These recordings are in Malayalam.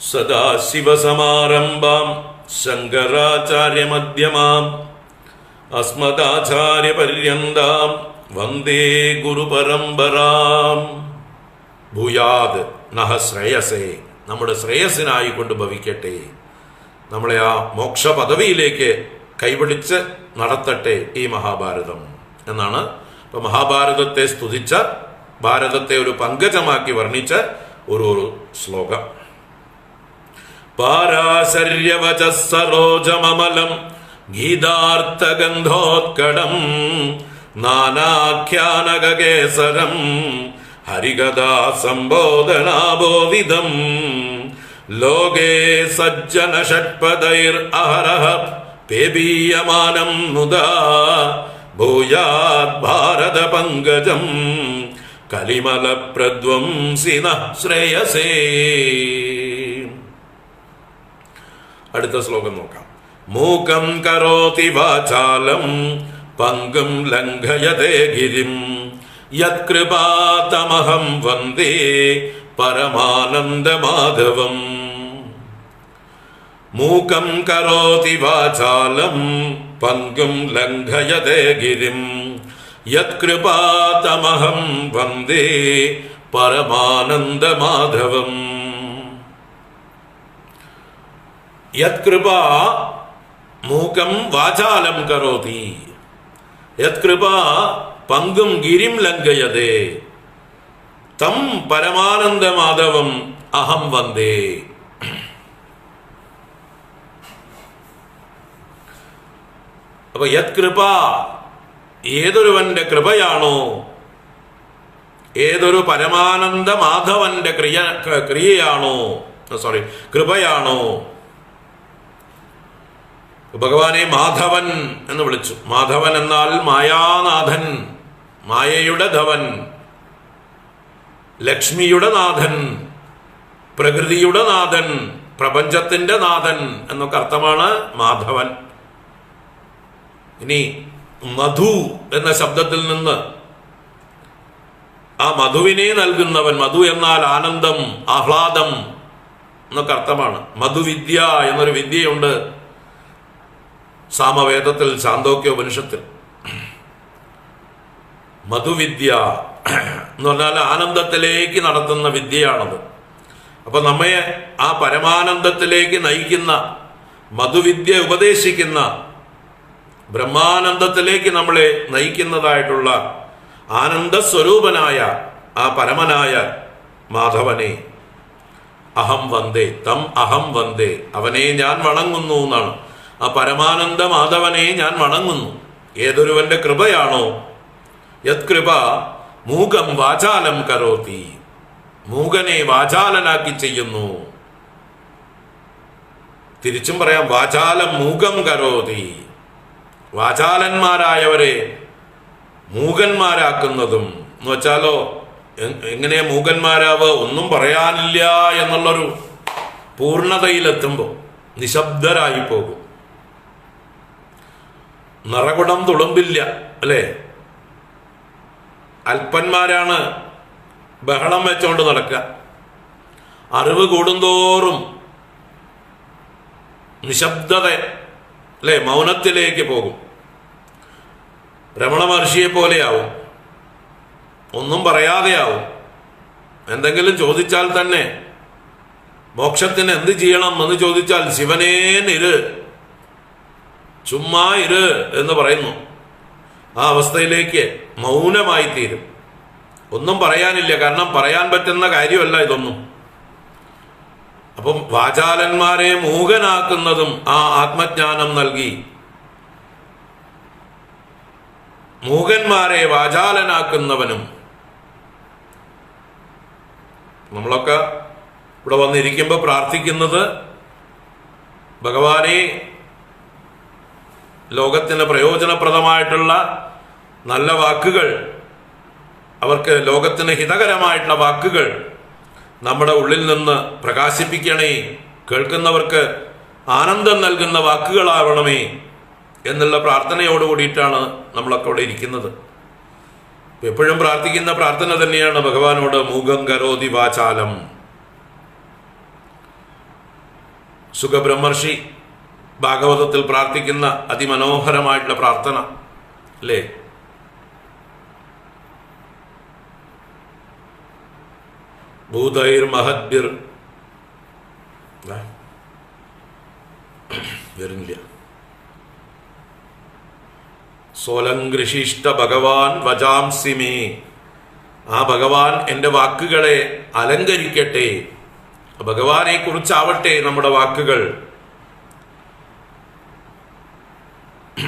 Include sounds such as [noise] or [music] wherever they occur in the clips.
സദാശിവസമാരംഭാം ശങ്കരാചാര്യമധ്യമാം അസ്മദാചാര്യപര്യന്താം വന്ദേ ഗുരുപരമ്പരാം. ഭൂയാത് നഹ ശ്രേയസേ നമ്മുടെ ശ്രേയസിനായി കൊണ്ട് ഭവിക്കട്ടെ. നമ്മളെ ആ മോക്ഷ പദവിയിലേക്ക് കൈപിടിച്ച് നടത്തട്ടെ ഈ മഹാഭാരതം എന്നാണ്. ഇപ്പൊ മഹാഭാരതത്തെ സ്തുതിച്ച ഭാരതത്തെ ഒരു പങ്കജമാക്കി വർണിച്ച ഒരു ഒരു ശ്ലോകം. പാരാശര്യവച സരോജമമലം ഗീതാർത്ഥഗന്ധോത്കടം നാനാഖ്യാനകേസരം ഹരികഥാ സംബോധനാബോധിതം ലോകേ സജ്ജന ഷട്പദൈർ അഹരഹ പേബീയമാനം മുദാ ഭൂയാത് ഭാരത പങ്കജം കലിമല പ്രധ്വംസിന ശ്രേയസേ അടുത്ത ശ്ലോകം നോക്കാം. മൂകം കരോതി വാചാലം പങ്കം ലംഘയതേ ഗിരിം. യത്കൃപാതമഹം വന്ദേ പരമാനന്ദമാധവം. മൂകം കരോതി വാചാലം പങ്കും ലംഘയതേ ഗിരിം. യത്കൃപാതമഹം വന്ദേ പരമാനന്ദമാധവം. യത്കൃപ മൂകം വാചാലം കരോതി. യത്കൃപ പങ്കും ഗിരിം ലംഘയതേ. തം പരമാനന്ദ മാധവം അഹം വന്ദേ. അപ്പൊ യത്കൃപ ഏതൊരുവന്റെ കൃപയാണോ ഏതൊരു പരമാനന്ദ മാധവന്റെ ക്രിയ ക്രിയയാണോ സോറി കൃപയാണോ ഭഗവാനെ മാധവൻ എന്ന് വിളിച്ചു. മാധവൻ എന്നാൽ മായാനാഥൻ മായയുടെ ധവൻ ലക്ഷ്മിയുടെ നാഥൻ പ്രകൃതിയുടെ നാഥൻ പ്രപഞ്ചത്തിന്റെ നാഥൻ എന്നൊക്കെ അർത്ഥമാണ് മാധവൻ. ഇനി മധു എന്ന ശബ്ദത്തിൽ നിന്ന് ആ മധുവിനെ നൽകുന്നവൻ മധു എന്നാൽ ആനന്ദം ആഹ്ലാദം എന്നൊക്കെ അർത്ഥമാണ്. മധുവിദ്യ എന്നൊരു വിദ്യയുണ്ട്. സാമവേദത്തിൽ ചാന്തോക്യ ഉപനിഷത്തിൽ മധുവിദ്യ എന്ന് പറഞ്ഞാൽ ആനന്ദത്തിലേക്ക് നടത്തുന്ന വിദ്യയാണത്. അപ്പൊ നമ്മെ ആ പരമാനന്ദത്തിലേക്ക് നയിക്കുന്ന മധുവിദ്യ ഉപദേശിക്കുന്ന ബ്രഹ്മാനന്ദത്തിലേക്ക് നമ്മളെ നയിക്കുന്നതായിട്ടുള്ള ആനന്ദ സ്വരൂപനായ ആ പരമനായ മാധവനെ അഹം വന്ദേ തം അഹം വന്ദേ അവനെ ഞാൻ വണങ്ങുന്നു എന്നാണ്. ആ പരമാനന്ദ മാധവനെ ഞാൻ വണങ്ങുന്നു. ഏതൊരുവന്റെ കൃപയാണോ? യത്കൃപ മൂകം വാചാലം കരോത്തി മൂകനെ വാചാലനാക്കി ചെയ്യുന്നു. തിരിച്ചും പറയാം വാചാലം മൂകം കരോതി. വാചാലന്മാരായവരെ മൂകന്മാരാക്കുന്നതും എന്ന് വെച്ചാലോ എങ്ങനെ മൂകന്മാരാവ് ഒന്നും പറയാനില്ല എന്നുള്ളൊരു പൂർണതയിലെത്തുമ്പോൾ നിശബ്ദരായി പോകും. നിറകുടം തുളുമ്പില്ല അല്ലേ? അല്പന്മാരാണ് ബഹളം വെച്ചുകൊണ്ട് നടക്കുക അറിവ് കൂടുന്തോറും നിശബ്ദത അല്ലേ മൗനത്തിലേക്ക് പോകും. രമണ മഹർഷിയെ പോലെയാവും. ഒന്നും പറയാതെയാവും. എന്തെങ്കിലും ചോദിച്ചാൽ തന്നെ മോക്ഷത്തിന് എന്ത് ചെയ്യണം എന്ന് ചോദിച്ചാൽ ശിവനേ നിര്. ചുമ്മാ ഇര് എന്ന് പറയുന്നു. ആ അവസ്ഥയിലേക്ക് മൗനമായി തീരും ഒന്നും പറയാനില്ല. കാരണം പറയാൻ പറ്റുന്ന കാര്യമല്ല ഇതൊന്നും. അപ്പം വാചാലന്മാരെ മൂകനാക്കുന്നതും ആ ആത്മജ്ഞാനം നൽകി. മൂകന്മാരെ വാചാലനാക്കുന്നവനും നമ്മളൊക്കെ ഇവിടെ വന്നിരിക്കുമ്പോൾ പ്രാർത്ഥിക്കുന്നത് ഭഗവാനെ ലോകത്തിന് പ്രയോജനപ്രദമായിട്ടുള്ള നല്ല വാക്കുകൾ അവർക്ക് ലോകത്തിന് ഹിതകരമായിട്ടുള്ള വാക്കുകൾ നമ്മുടെ ഉള്ളിൽ നിന്ന് പ്രകാശിപ്പിക്കണേ കേൾക്കുന്നവർക്ക് ആനന്ദം നൽകുന്ന വാക്കുകളാവണമേ എന്നുള്ള പ്രാർത്ഥനയോട് കൂടിയിട്ടാണ് നമ്മളൊക്കെ അവിടെ ഇരിക്കുന്നത്. എപ്പോഴും പ്രാർത്ഥിക്കുന്ന പ്രാർത്ഥന തന്നെയാണ് ഭഗവാനോട് മൂകം കരോതി വാചാലം. സുഖബ്രഹ്മർഷി ഭാഗവതത്തിൽ പ്രാർത്ഥിക്കുന്ന അതിമനോഹരമായിട്ടുള്ള പ്രാർത്ഥന അല്ലേ? ഭൂതൈർ മഹദ്ബിർ. വരുന്നില്ല. സോലങ്കൃഷിഷ്ട ഭഗവാൻ വജാംസി മേ. ആ ഭഗവാൻ എന്റെ വാക്കുകളെ അലങ്കരിക്കട്ടെ. ഭഗവാനെ കുറിച്ചാവട്ടെ നമ്മുടെ വാക്കുകൾ. [clears throat]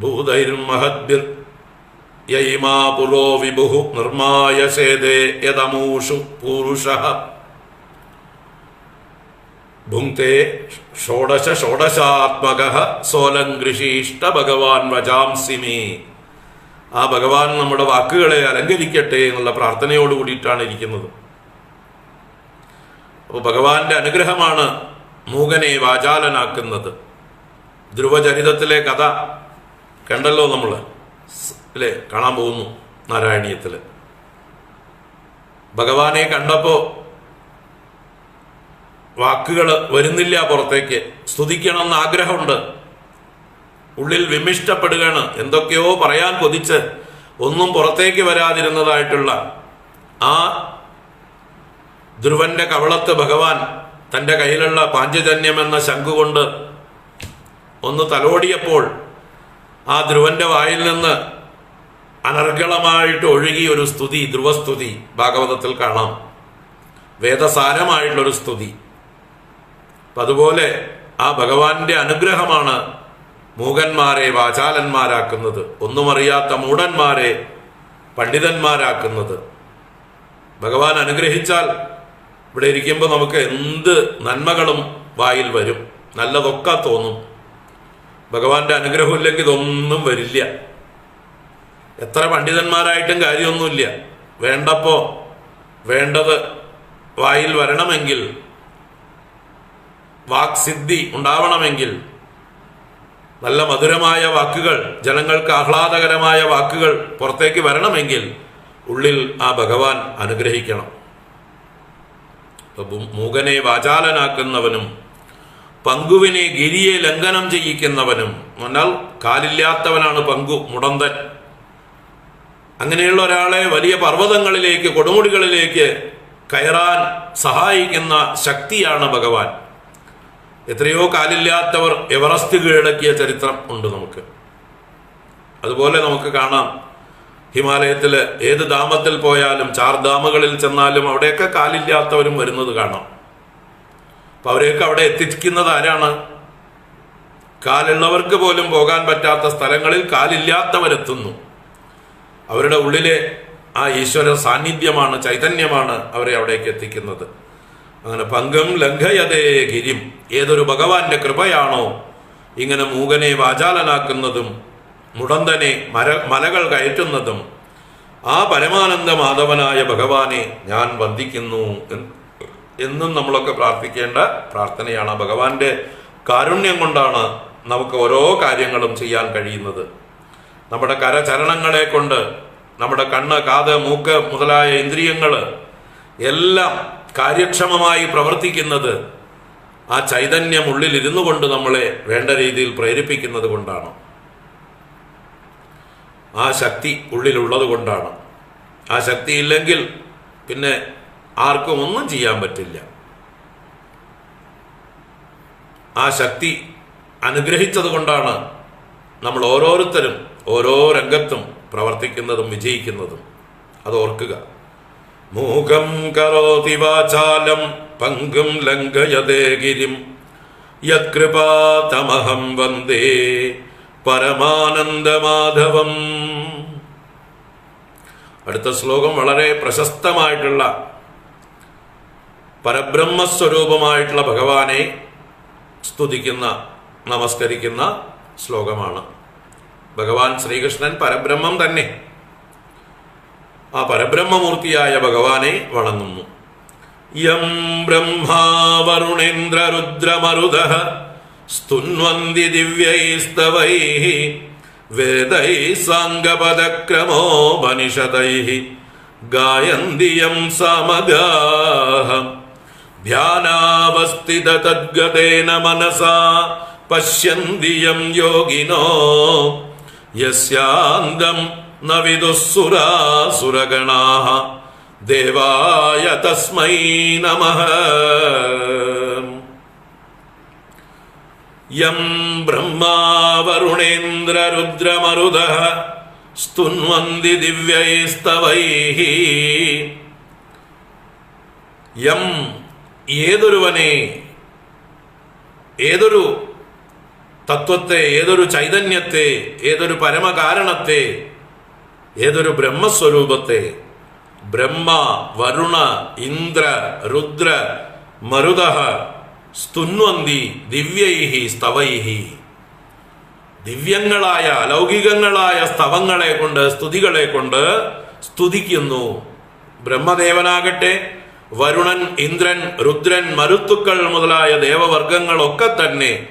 ഭൂതൈർമഹദ്ഭിർ യൈമാ പുരോ വിഭു നിർമായസേതേ യദമൂഷു പൂരുഷ. ഭുങ്ക്തേ ഷോഡശ ഷോഡശാത്മക സോലങ്കൃഷിഷ്ട ഭഗവാൻ വജാംസിമേ ആ ഭഗവാൻ നമ്മുടെ വാക്കുകളെ അലങ്കരിക്കട്ടെ എന്നുള്ള പ്രാർത്ഥനയോട് കൂടിയിട്ടാണ് ഇരിക്കുന്നത്. അപ്പോൾ ഭഗവാന്റെ അനുഗ്രഹമാണ് മൂകനെ വാചാലനാക്കുന്നത്. ധ്രുവചരിതത്തിലെ കഥ കണ്ടല്ലോ നമ്മൾ. അല്ലേ കാണാൻ പോകുന്നു നാരായണീയത്തിൽ ഭഗവാനെ കണ്ടപ്പോൾ വാക്കുകൾ വരുന്നില്ല പുറത്തേക്ക്. സ്തുതിക്കണമെന്ന് ആഗ്രഹമുണ്ട്. ഉള്ളിൽ വിമിഷ്ടപ്പെടുകയാണ്. എന്തൊക്കെയോ പറയാൻ കൊതിച്ച് ഒന്നും പുറത്തേക്ക് വരാതിരുന്നതായിട്ടുള്ള ആ ധ്രുവന്റെ കവളത്ത് ഭഗവാൻ തന്റെ കയ്യിലുള്ള പാഞ്ചജന്യം എന്ന ശംഖുകൊണ്ട് ഒന്ന് തലോടിയപ്പോൾ ആ ധ്രുവന്റെ വായിൽ നിന്ന് അനർഗളമായിട്ട് ഒഴുകിയ ഒരു സ്തുതി ധ്രുവസ്തുതി ഭാഗവതത്തിൽ കാണാം. വേദസാരമായിട്ടുള്ളൊരു സ്തുതി. അപ്പം അതുപോലെ ആ ഭഗവാന്റെ അനുഗ്രഹമാണ് മൂകന്മാരെ വാചാലന്മാരാക്കുന്നത് ഒന്നുമറിയാത്ത മൂടന്മാരെ പണ്ഡിതന്മാരാക്കുന്നത്. ഭഗവാൻ അനുഗ്രഹിച്ചാൽ ഇവിടെ ഇരിക്കുമ്പോൾ നമുക്ക് എന്ത് നന്മകളും വായിൽ വരും. നല്ലതൊക്കെ തോന്നും. ഭഗവാന്റെ അനുഗ്രഹം ഇല്ലെങ്കിൽ ഇതൊന്നും വരില്ല. എത്ര പണ്ഡിതന്മാരായിട്ടും കാര്യമൊന്നുമില്ല. വേണ്ടപ്പോ വേണ്ടത് വായിൽ വരണമെങ്കിൽ വാക്സിദ്ധി ഉണ്ടാവണമെങ്കിൽ നല്ല മധുരമായ വാക്കുകൾ ജനങ്ങൾക്ക് ആഹ്ലാദകരമായ വാക്കുകൾ പുറത്തേക്ക് വരണമെങ്കിൽ ഉള്ളിൽ ആ ഭഗവാൻ അനുഗ്രഹിക്കണം. മൂകനെ വാചാലനാക്കുന്നവനും പങ്കുവിനെ ഗിരിയെ ലംഘനം ചെയ്യിക്കുന്നവനും എന്നാൽ കാലില്ലാത്തവനാണ് പങ്കു മുടന്തൻ. അങ്ങനെയുള്ള ഒരാളെ വലിയ പർവതങ്ങളിലേക്ക് കൊടുമുടികളിലേക്ക് കയറാൻ സഹായിക്കുന്ന ശക്തിയാണ് ഭഗവാൻ. എത്രയോ കാലില്ലാത്തവർ എവറസ്റ്റ് കീഴടക്കിയ ചരിത്രം ഉണ്ട് നമുക്ക്. അതുപോലെ നമുക്ക് കാണാം. ഹിമാലയത്തിൽ ഏത് ധാമത്തിൽ പോയാലും ചാർ ധാമുകളിൽ ചെന്നാലും അവിടെയൊക്കെ കാലില്ലാത്തവരും വരുന്നത് കാണാം. അപ്പൊ അവരെയൊക്കെ അവിടെ എത്തിക്കുന്നത് ആരാണ്? കാലുള്ളവർക്ക് പോലും പോകാൻ പറ്റാത്ത സ്ഥലങ്ങളിൽ കാലില്ലാത്തവരെത്തുന്നു. അവരുടെ ഉള്ളിലെ ആ ഈശ്വര സാന്നിധ്യമാണ് ചൈതന്യമാണ് അവരെ അവിടേക്ക് എത്തിക്കുന്നത്. അങ്ങനെ പങ്കം ലംഘയതേ ഗിരിം. ഏതൊരു ഭഗവാന്റെ കൃപയാണോ ഇങ്ങനെ മൂകനെ വാചാലനാക്കുന്നതും മുടന്തനെ മര മലകൾ കയറ്റുന്നതും ആ പരമാനന്ദ മാധവനായ ഭഗവാനെ ഞാൻ വന്ദിക്കുന്നു എന്ന് നമ്മളൊക്കെ പ്രാർത്ഥിക്കേണ്ട പ്രാർത്ഥനയാണ് ഭഗവാന്റെ കാരുണ്യം കൊണ്ടാണ് നമുക്ക് ഓരോ കാര്യങ്ങളും ചെയ്യാൻ കഴിയുന്നത്. നമ്മുടെ കരചരണങ്ങളെ കൊണ്ട് നമ്മുടെ കണ്ണ് കാത് മൂക്ക് മുതലായ ഇന്ദ്രിയങ്ങൾ എല്ലാം കാര്യക്ഷമമായി പ്രവർത്തിക്കുന്നത് ആ ചൈതന്യം ഉള്ളിൽ ഇരുന്നു കൊണ്ട് നമ്മളെ വേണ്ട രീതിയിൽ പ്രേരിപ്പിക്കുന്നത് കൊണ്ടാണ്. ആ ശക്തി ഉള്ളിലുള്ളത് കൊണ്ടാണ്. ആ ശക്തി ഇല്ലെങ്കിൽ പിന്നെ ആർക്കും ഒന്നും ചെയ്യാൻ പറ്റില്ല. ആ ശക്തി അനുഗ്രഹിച്ചത് കൊണ്ടാണ് നമ്മൾ ഓരോരുത്തരും ഓരോ രംഗത്തും പ്രവർത്തിക്കുന്നതും വിജയിക്കുന്നതും. അത് ഓർക്കുക. മൂകം കരോതി വാചാലം പങ്കും ലംഘയതേ ഗിരിം. യത്കൃപാതമഹം വന്ദേ പരമാനന്ദമാധവം അടുത്ത ശ്ലോകം വളരെ പ്രശസ്തമായിട്ടുള്ള പരബ്രഹ്മസ്വരൂപമായിട്ടുള്ള ഭഗവാനെ സ്തുതിക്കുന്ന നമസ്കരിക്കുന്ന ശ്ലോകമാണ്. ഭഗവാൻ ശ്രീകൃഷ്ണൻ പരബ്രഹ്മം തന്നെ. ആ പരബ്രഹ്മമൂർത്തിയായ ഭഗവാനെ വണങ്ങുന്നു യം ബ്രഹ്മാ വരുണേന്ദ്രരുദ്രമരുത സ്തുന്വന്തി ദിവ്യൈസ്തവൈ വേദൈ സാംഗപദക്രമോപനിഷദൈ ഗായന്തിയം സമഗാഹ ധ്യാനാവസ്ഥിത തദ്ഗതേന മനസാ പശ്യന്തിയം യോഗിനോ യസ്യാന്തം ന വിദുസുരാസുരഗണാഃ ദേവായ തസ്മൈ നമഃ യം ബ്രഹ്മാ വരുണേന്ദ്രരുദ്രമരുതഃ സ്തുന്വന്തി ദിവ്യൈസ്തവൈः യം ഏതൊരുവനെ ഏതൊരു തത്വത്തെ ഏതൊരു ചൈതന്യത്തെ ഏതൊരു പരമകാരണത്തെ ഏതൊരു ബ്രഹ്മസ്വരൂപത്തെ ബ്രഹ്മ വരുണ ഇന്ദ്ര രുദ്ര മരുത സ്തുന്വന്തി ദിവ്യൈഹി സ്തവൈഹി. ദിവ്യങ്ങളായ ലൗകികങ്ങളായ സ്തവങ്ങളെ കൊണ്ട് സ്തുതികളെ കൊണ്ട് സ്തുതിക്കുന്നു. ബ്രഹ്മദേവനാകട്ടെ വരുണൻ ഇന്ദ്രൻ രുദ്രൻ മരുത്തുക്കൾ മുതലായ ദേവവർഗങ്ങളൊക്കെ തന്നെ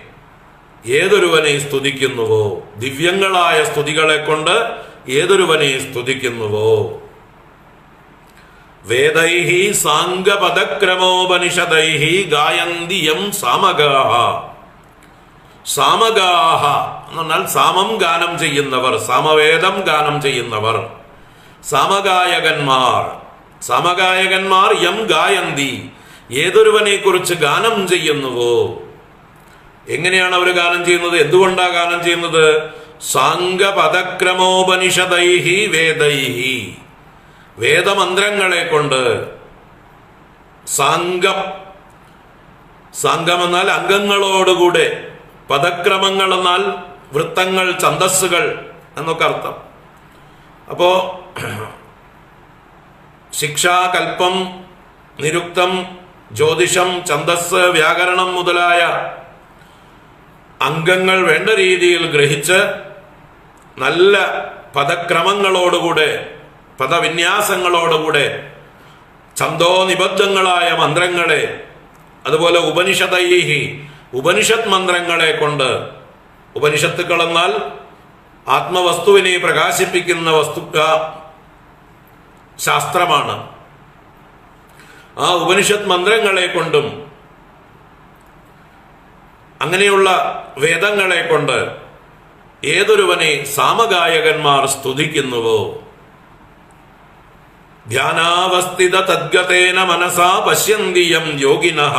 ഏതൊരുവനെ സ്തുതിക്കുന്നുവോ? ദിവ്യങ്ങളായ സ്തുതികളെ കൊണ്ട് ഏതൊരുവനെ സ്തുതിക്കുന്നുവോ? വേദൈഹി സാംഗപദക്രമോപനിഷദൈ ഗായന്തി യം സാമഗാഹ. സാമഗാഹ എന്ന് പറഞ്ഞാൽ സാമം ഗാനം ചെയ്യുന്നവർ സാമവേദം ഗാനം ചെയ്യുന്നവർ. സാമഗായകന്മാർ സമഗായകന്മാർ യം ഗായന്തി. ഏതൊരുവനെ കുറിച്ച് ഗാനം ചെയ്യുന്നുവോ? എങ്ങനെയാണ് അവർ ഗാനം ചെയ്യുന്നത്? എന്തുകൊണ്ടാണ് ഗാനം ചെയ്യുന്നത്? സാംഗപദക്രമോപനിഷദൈഹി വേദൈഹി. വേദമന്ത്രങ്ങളെ കൊണ്ട് സംഘം. സംഘം എന്നാൽ അംഗങ്ങളോടുകൂടെ പദക്രമങ്ങൾ എന്നാൽ വൃത്തങ്ങൾ ഛന്തസ്സുകൾ എന്നൊക്കെ അർത്ഥം. അപ്പോ ശിക്ഷാ കൽപ്പം നിരുക്തം ജ്യോതിഷം ഛന്തസ് വ്യാകരണം മുതലായ അംഗങ്ങൾ വേണ്ട രീതിയിൽ ഗ്രഹിച്ച് നല്ല പദക്രമങ്ങളോടുകൂടെ പദവിന്യാസങ്ങളോടുകൂടെ ഛന്തോനിബദ്ധങ്ങളായ മന്ത്രങ്ങളെ അതുപോലെ ഉപനിഷതൈഹി ഉപനിഷത്ത് മന്ത്രങ്ങളെ കൊണ്ട് ഉപനിഷത്തുക്കൾ എന്നാൽ ആത്മവസ്തുവിനെ പ്രകാശിപ്പിക്കുന്ന വസ്തു ശാസ്ത്രമാണ്. ആ ഉപനിഷത്ത് മന്ത്രങ്ങളെ കൊണ്ടും അങ്ങനെയുള്ള വേദങ്ങളെ കൊണ്ട് ഏതൊരുവനെ സാമഗായകന്മാർ സ്തുതിക്കുന്നുവോ? ധ്യാനാവസ്ഥിത തദ്ഗതേന മനസാ പശ്യന്തി യം യോഗിനഃ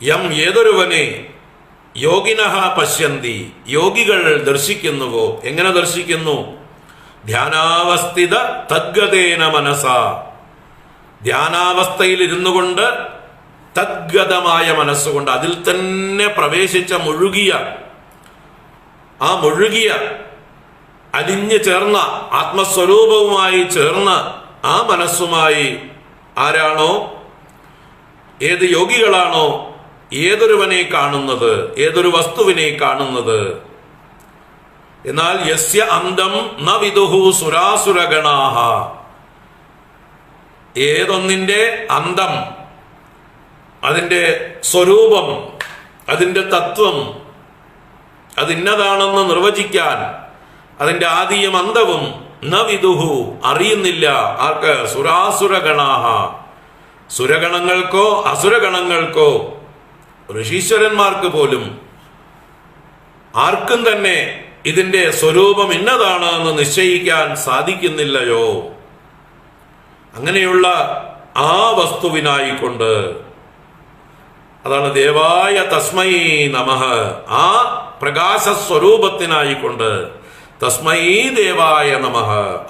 യം ഏതൊരുവനെ യോഗിനഃ പശ്യന്തി യോഗികൾ ദർശിക്കുന്നുവോ? എങ്ങനെ ദർശിക്കുന്നു? ധ്യാനാവസ്ഥിത തദ്ഗതേന മനസാ. ധ്യാനാവസ്ഥയിൽ ഇരുന്നു കൊണ്ട് തദ്ഗതമായ മനസ്സുകൊണ്ട് അതിൽ തന്നെ പ്രവേശിച്ച മുഴുകിയ ആ മുഴുകിയ അലിഞ്ഞു ചേർന്ന ആത്മസ്വരൂപവുമായി ചേർന്ന് ആ മനസ്സുമായി ആരാണോ? ഏത് യോഗികളാണോ? ഏതൊരുവനെ കാണുന്നത്? ഏതൊരു വസ്തുവിനെ കാണുന്നത്? എന്നാൽ യസ്യ അന്തം ന വിദുഹു സുരാസുരഗണാഹ. ഏതൊന്നിന്റെ അന്തം? അതിന്റെ സ്വരൂപം അതിന്റെ തത്വം അതിന്നതാണെന്ന് നിർവചിക്കാൻ അതിന്റെ ആദിയും അന്തവും നവിദുഹു അറിയുന്നില്ല. ആർക്ക്? സുരാസുരഗണാഹ. സുരഗണങ്ങൾക്കോ അസുരഗണങ്ങൾക്കോ. ഋഷീശ്വരന്മാർക്ക് പോലും ആർക്കും തന്നെ ഇതിന്റെ സ്വരൂപം ഇന്നതാണ് എന്ന് നിശ്ചയിക്കാൻ സാധിക്കുന്നില്ലയോ? അങ്ങനെയുള്ള ആ വസ്തുവിനായിക്കൊണ്ട്. അതാണ് ദേവായ തസ്മൈ നമഹ ആ പ്രകാശ സ്വരൂപത്തിനായിക്കൊണ്ട് തസ്മൈ ദേവായ നമ.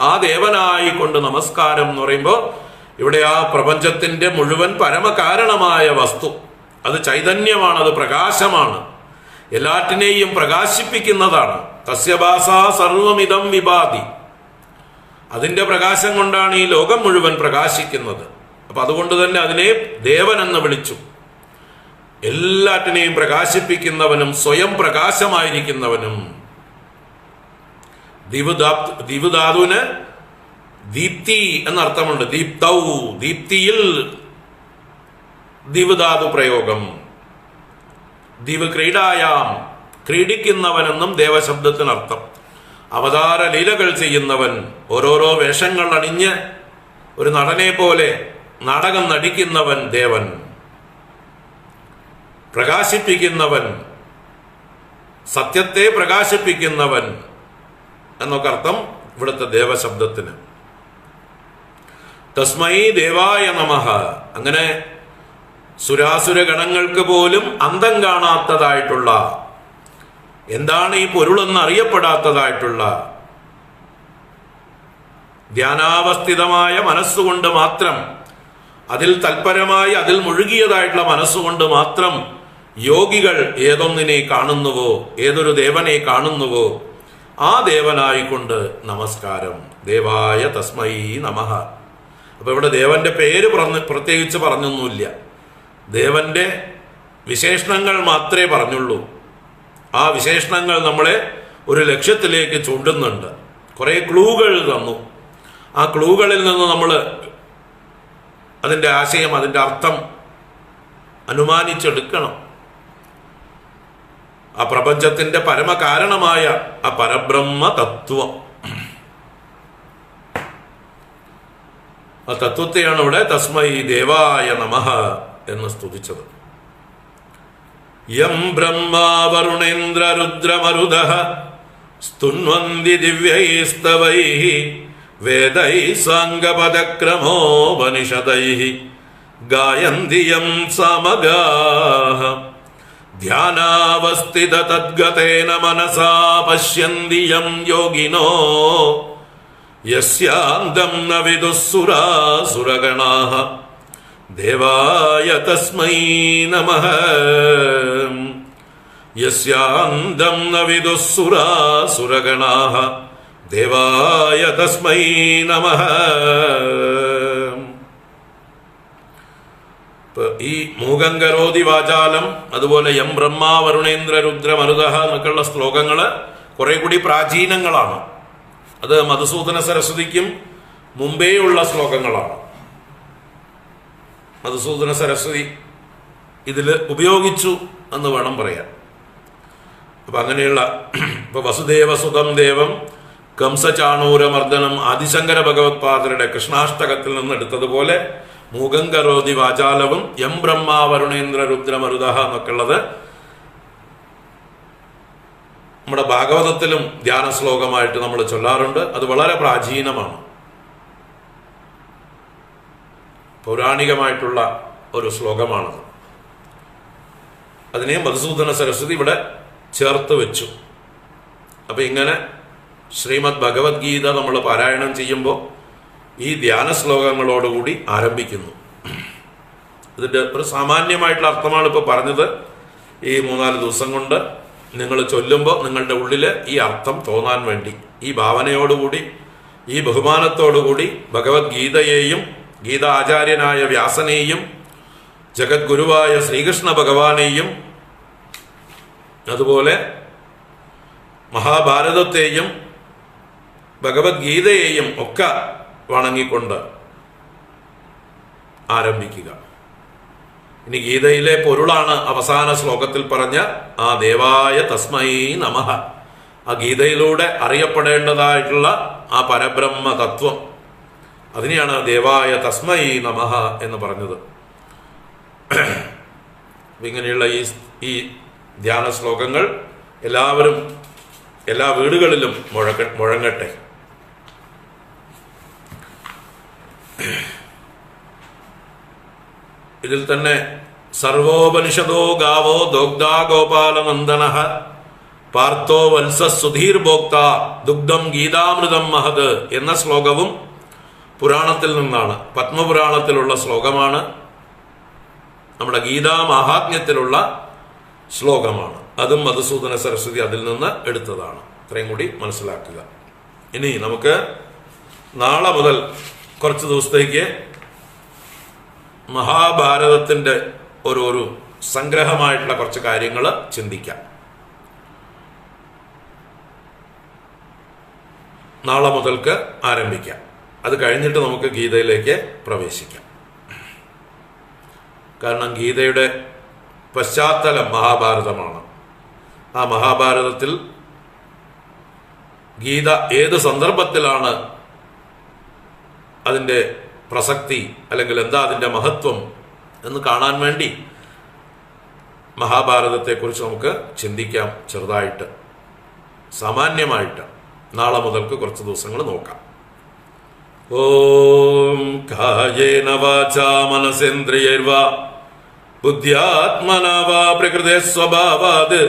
ആ ദേവനായിക്കൊണ്ട് നമസ്കാരം എന്ന് പറയുമ്പോൾ ഇവിടെ ആ പ്രപഞ്ചത്തിന്റെ മുഴുവൻ പരമകാരണമായ വസ്തു. അത് ചൈതന്യമാണ് അത് പ്രകാശമാണ്. എല്ലാറ്റിനെയും പ്രകാശിപ്പിക്കുന്നതാണ്. തസ്യഭാസ സർവമിതം വിഭാതി. അതിന്റെ പ്രകാശം കൊണ്ടാണ് ഈ ലോകം മുഴുവൻ പ്രകാശിക്കുന്നത്. അപ്പൊ അതുകൊണ്ട് തന്നെ അതിനെ ദേവൻ എന്ന് വിളിച്ചു. എല്ലാറ്റിനെയും പ്രകാശിപ്പിക്കുന്നവനും സ്വയം പ്രകാശമായിരിക്കുന്നവനും. ദിവുധാതുവിന് ദീപ്തി എന്നർത്ഥമുണ്ട്. ദീപ്തൗ ദീപ്തിയിൽ ദീപുധാതു പ്രയോഗം. ദിവ് ക്രീഡായാം ക്രീഡിക്കുന്നവനെന്നും ദേവശബ്ദത്തിനർത്ഥം. അവതാര ലീലകൾ ചെയ്യുന്നവൻ ഓരോരോ വേഷങ്ങൾ അണിഞ്ഞ് ഒരു നടനെ പോലെ നാടകം നടിക്കുന്നവൻ ദേവൻ. പ്രകാശിപ്പിക്കുന്നവൻ സത്യത്തെ പ്രകാശിപ്പിക്കുന്നവൻ എന്നൊക്കെ അർത്ഥം ഇവിടുത്തെ ദേവശബ്ദത്തിന്. തസ്മൈ ദേവായ നമഹ അങ്ങനെ സുരാസുര ഗണങ്ങൾക്ക് പോലും അന്തം കാണാത്തതായിട്ടുള്ള എന്താണ് ഈ പൊരുളെന്ന് അറിയപ്പെടാത്തതായിട്ടുള്ള ധ്യാനാവസ്ഥിതമായ മനസ്സുകൊണ്ട് മാത്രം അതിൽ തൽപരമായി അതിൽ മുഴുകിയതായിട്ടുള്ള മനസ്സുകൊണ്ട് മാത്രം യോഗികൾ ഏതൊന്നിനെ കാണുന്നുവോ ഏതൊരു ദേവനെ കാണുന്നുവോ ആ ദേവനായിക്കൊണ്ട് നമസ്കാരം. ദേവായ തസ്മൈ നമഹ അപ്പൊ ഇവിടെ ദേവന്റെ പേര് പറഞ്ഞ് പ്രത്യേകിച്ച് പറഞ്ഞൊന്നുമില്ല. ദേവന്റെ വിശേഷണങ്ങൾ മാത്രമേ പറഞ്ഞുള്ളൂ. ആ വിശേഷണങ്ങൾ നമ്മളെ ഒരു ലക്ഷ്യത്തിലേക്ക് ചൂണ്ടുന്നുണ്ട്. കുറെ ക്ലൂകൾ തന്നു. ആ ക്ലൂകളിൽ നിന്ന് നമ്മൾ അതിന്റെ ആശയം അതിന്റെ അർത്ഥം അനുമാനിച്ചെടുക്കണം. ആ പ്രപഞ്ചത്തിന്റെ പരമകാരണമായ ആ പരബ്രഹ്മ തത്വം ആ തത്വത്തെയാണ് ഇവിടെ തസ്മൈ ദേവായ നമ എന്ന് സ്തുതിച്ചത്. യം ബ്രഹ്മാ വരുണേന്ദ്ര രുദ്രമരുദ സ്തുന്വന്തി ദിവ്യൈസ്തവൈ വേദൈ സാംഗപദക്രമോപനിഷദൈ ഗായന്തി യം സമഗാഹ. ധ്യാനാവസ്ഥിത തദ്ഗതേന മനസാ പശ്യന്തി യം യോഗിനോ യസ്യാന്തം ന വിദുസുരാസുരഗണാഃ ദേവായ തസ്മൈ നമഃ യസ്യാന്തം ന വിദുസുരാസുരഗണാഃ ദേവായ തസ്മൈ നമഃ ഇപ്പൊ ഈ മൂകം കരോതി വാചാലം അതുപോലെ എം ബ്രഹ്മ വരുണേന്ദ്ര രുദ്ര മരുത എന്നൊക്കെയുള്ള ശ്ലോകങ്ങൾ കുറെ കൂടി പ്രാചീനങ്ങളാണ്. അത് മധുസൂദന സരസ്വതിക്കും മുമ്പേ ഉള്ള ശ്ലോകങ്ങളാണ്. മധുസൂദന സരസ്വതി ഇതിൽ ഉപയോഗിച്ചു എന്ന് വേണം പറയാൻ. അപ്പൊ അങ്ങനെയുള്ള [clears throat] ഇപ്പൊ വസുദേവ സുതം ദേവം കംസചാണൂരമർദ്ദനം ആദിശങ്കര ഭഗവത്പാദരുടെ കൃഷ്ണാഷ്ടകത്തിൽ നിന്ന് എടുത്തതുപോലെ മൂകം കരോതി വാചാലവും എം ബ്രഹ്മ വരുണേന്ദ്ര രുദ്രമരുത എന്നൊക്കെ നമ്മുടെ ഭാഗവതത്തിലും ധ്യാന ശ്ലോകമായിട്ട് നമ്മൾ ചൊല്ലാറുണ്ട്. അത് വളരെ പ്രാചീനമാണ്. പൗരാണികമായിട്ടുള്ള ഒരു ശ്ലോകമാണത്. അതിനെ മധുസൂദന സരസ്വതി ഇവിടെ ചേർത്ത് വെച്ചു. അപ്പൊ ഇങ്ങനെ ശ്രീമദ് ഭഗവത്ഗീത നമ്മൾ പാരായണം ചെയ്യുമ്പോൾ ഈ ധ്യാന ശ്ലോകങ്ങളോടുകൂടി ആരംഭിക്കുന്നു. ഇതിന്റെ ഒരു സാമാന്യമായിട്ടുള്ള അർത്ഥമാണ് ഇപ്പോൾ പറഞ്ഞത്. ഈ മൂന്നാൽ ദിവസം കൊണ്ട് നിങ്ങൾ ചൊല്ലുമ്പോൾ നിങ്ങളുടെ ഉള്ളിൽ ഈ അർത്ഥം തോന്നാൻ വേണ്ടി ഈ ഭാവനയോടുകൂടി ഈ ബഹുമാനത്തോടുകൂടി ഭഗവത്ഗീതയെയും ഗീതാചാര്യനായ വ്യാസനെയും ജഗദ്ഗുരുവായ ശ്രീകൃഷ്ണ ഭഗവാനെയും അതുപോലെ മഹാഭാരതത്തെയും ഭഗവത്ഗീതയെയും ഒക്കെ വണങ്ങിക്കൊണ്ട് ആരംഭിക്കുക. ഇനി ഗീതയിലെ പൊരുളാണ് അവസാന ശ്ലോകത്തിൽ പറഞ്ഞ ആ ദേവായ തസ്മൈ നമ. ആ ഗീതയിലൂടെ അറിയപ്പെടേണ്ടതായിട്ടുള്ള ആ പരബ്രഹ്മ തത്വം. അതിനെയാണ് ദേവായ തസ്മൈ നമ എന്ന് പറഞ്ഞത്. ഇങ്ങനെയുള്ള ഈ ഈ ധ്യാന ശ്ലോകങ്ങൾ എല്ലാവരും എല്ലാ വീടുകളിലും മുഴക്ക മുഴങ്ങട്ടെ. ഇതിൽ തന്നെ സർവോപനിഷദോ ഗാവോ ദോഗ്ധാ ഗോപാലനന്ദന പാർത്ഥോ വത്സ സുധീർ ഭോക്ത ദുഗ്ധം ഗീതാമൃതം മഹത് എന്ന ശ്ലോകവും പുരാണത്തിൽ നിന്നാണ്. പത്മപുരാണത്തിലുള്ള ശ്ലോകമാണ്. നമ്മുടെ ഗീതാ മഹാത്മ്യത്തിലുള്ള ശ്ലോകമാണ്. അതും മധുസൂദന സരസ്വതി അതിൽ നിന്ന് എടുത്തതാണ്. ഇത്രയും കൂടി മനസ്സിലാക്കുക. ഇനി നമുക്ക് നാളെ മുതൽ കുറച്ച് ദിവസത്തേക്ക് മഹാഭാരതത്തിന്റെ ഒരു ഒരു സംഗ്രഹമായിട്ടുള്ള കുറച്ച് കാര്യങ്ങൾ ചിന്തിക്കാം. നാളെ മുതൽക്ക് ആരംഭിക്കാം. അത് കഴിഞ്ഞിട്ട് നമുക്ക് ഗീതയിലേക്ക് പ്രവേശിക്കാം. കാരണം ഗീതയുടെ പശ്ചാത്തലം മഹാഭാരതമാണ്. ആ മഹാഭാരതത്തിൽ ഗീത ഏത് സന്ദർഭത്തിലാണ് അതിന്റെ പ്രസക്തി അല്ലെങ്കിൽ എന്താ അതിന്റെ മഹത്വം എന്ന് കാണാൻ വേണ്ടി മഹാഭാരതത്തെക്കുറിച്ച് നമുക്ക് ചിന്തിക്കാം ചെറുതായിട്ട്. സാമാന്യമായിട്ട് നാളെ മുതൽക്ക് കുറച്ച് ദിവസങ്ങൾ നോക്കാം. ഓം കായേന വാചാ മനസേന്ദ്രിയൈർവ ബുദ്ധ്യാത്മനവാ പ്രകൃതേ സ്വഭാവാത്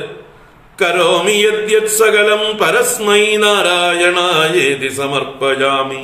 കരോമി യദ്യത് സകലം പരസ്മൈ നാരായണായേതി സമർപ്പയാമി.